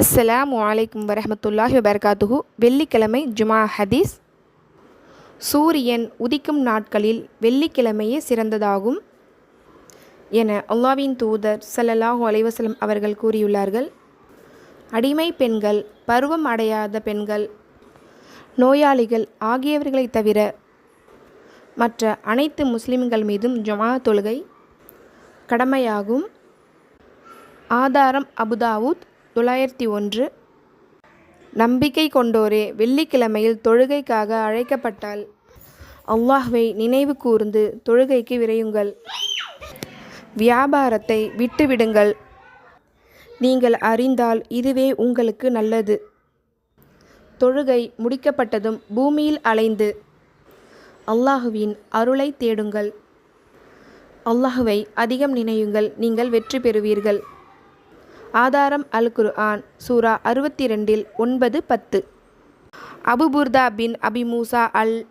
அஸ்ஸலாமு அலைக்கும் வரமத்துல்லாஹி வபரகாத்துஹு. வெள்ளிக்கிழமை ஜுமா ஹதீஸ். சூரியன் உதிக்கும் நாட்களில் வெள்ளிக்கிழமையே சிறந்ததாகும் என அல்லாவின் தூதர் சல்லல்லாஹு அலைவசலம் அவர்கள் கூறியுள்ளார்கள். அடிமை பெண்கள் பருவம் அடையாத பெண்கள் நோயாளிகள் ஆகியவர்களை தவிர மற்ற அனைத்து முஸ்லிம்கள் மீதும் ஜுமா தொழுகை கடமையாகும். ஆதாரம் அபுதாவுத் தொள்ளாயிரத்தி ஒன்று. நம்பிக்கை கொண்டோரே வெள்ளிக்கிழமையில் தொழுகைக்காக அழைக்கப்பட்டால் அல்லாஹ்வை நினைவு கூர்ந்து தொழுகைக்கு விரையுங்கள். வியாபாரத்தை விட்டுவிடுங்கள். நீங்கள் அறிந்தால் இதுவே உங்களுக்கு நல்லது. தொழுகை முடிக்கப்பட்டதும் பூமியில் அலைந்து அல்லாஹுவின் அருளை தேடுங்கள். அல்லாஹுவை அதிகம் நினையுங்கள் நீங்கள் வெற்றி பெறுவீர்கள். ஆதாரம் அல் குர்ஆன் சூரா அறுபத்தி ரெண்டில் ஒன்பது பத்து. அபுபுர்தா பின் அபி மூசா அல்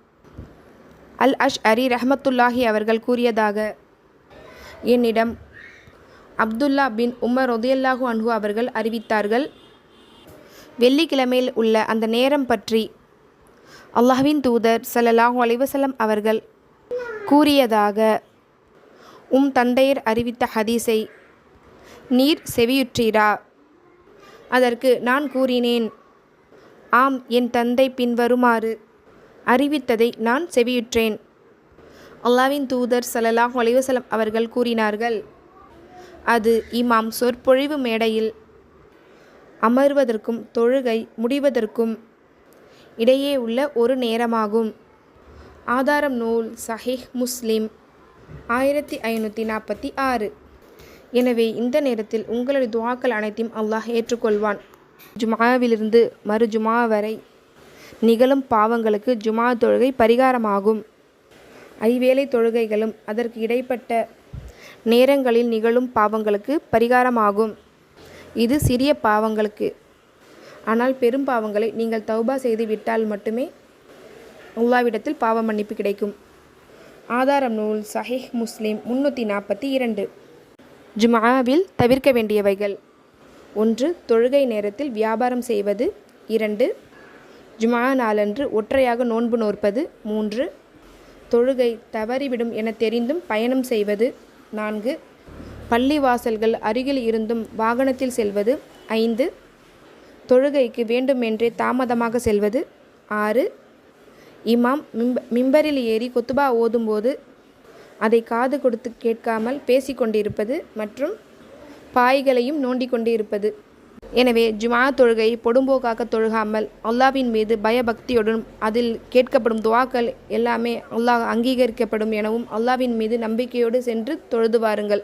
அல் அஷ் அரி ரஹமத்துல்லாஹி அவர்கள் கூறியதாக என்னிடம் அப்துல்லா பின் உமர் உதயல்லாஹு அன்ஹு அவர்கள் அறிவித்தார்கள் வெள்ளிக்கிழமையில் உள்ள அந்த நேரம் பற்றி அல்லாஹ்வின் தூதர் ஸல்லல்லாஹு அலைஹி அவர்கள் கூறியதாக உம் தந்தையர் அறிவித்த ஹதீஸை நீர் செவியுற்றீரா? அதற்கு நான் கூறினேன் ஆம் என் தந்தை பின்வருமாறு அறிவித்ததை நான் செவியுற்றேன். அல்லாவின் தூதர் சலலாஹ் ஒலைவசலம் அவர்கள் கூறினார்கள் அது இமாம் சொற்பொழிவு மேடையில் அமர்வதற்கும் தொழுகை முடிவதற்கும் இடையே உள்ள ஒரு நேரமாகும். ஆதாரம் நூல் சஹிஹ் முஸ்லிம் ஆயிரத்தி ஐநூற்றி நாற்பத்தி ஆறு. எனவே இந்த நேரத்தில் உங்களுடைய துவாக்கள் அனைத்தையும் அல்லாஹ் ஏற்றுக்கொள்வான். ஜுமாவிலிருந்து மறு ஜுமா வரை நிகழும் பாவங்களுக்கு ஜுமா தொழுகை பரிகாரமாகும். ஐவேளை தொழுகைகளும் அதற்கு இடைப்பட்ட நேரங்களில் நிகழும் பாவங்களுக்கு பரிகாரமாகும். இது சிறிய பாவங்களுக்கு. ஆனால் பெரும் பாவங்களை நீங்கள் தௌபா செய்து விட்டால் மட்டுமே அல்லாவிடத்தில் பாவ மன்னிப்பு கிடைக்கும். ஆதாரம் நூல் சஹீஹ் முஸ்லீம் முன்னூற்றி நாற்பத்தி இரண்டு. ஜுமாவில் தவிர்க்க வேண்டியவைகள். ஒன்று தொழுகை நேரத்தில் வியாபாரம் செய்வது. இரண்டு ஜுமா நாளன்று ஒற்றையாக நோன்பு நோற்பது. மூன்று தொழுகை தவறிவிடும் என தெரிந்தும் பயணம் செய்வது. நான்கு பள்ளி வாசல்கள் அருகில் இருந்தும் வாகனத்தில் செல்வது. ஐந்து தொழுகைக்கு வேண்டுமென்றே தாமதமாக செல்வது. ஆறு இமாம் மிம்ப மிம்பரில் ஏறி கொத்துபா ஓதும்போது அதை காது கொடுத்து கேட்காமல் பேசிக்கொண்டிருப்பது மற்றும் பாய்களையும் நோண்டிக் கொண்டிருப்பது எனவே ஜுமா தொழுகை பொடும்போக்காக தொழுகாமல் அல்லாவின் மீது பயபக்தியுடன் அதில் கேட்கப்படும் துவாக்கள் எல்லாமே அல்லாஹ் அங்கீகரிக்கப்படும் எனவும் அல்லாவின் மீது நம்பிக்கையோடு சென்று தொழுது வாருங்கள்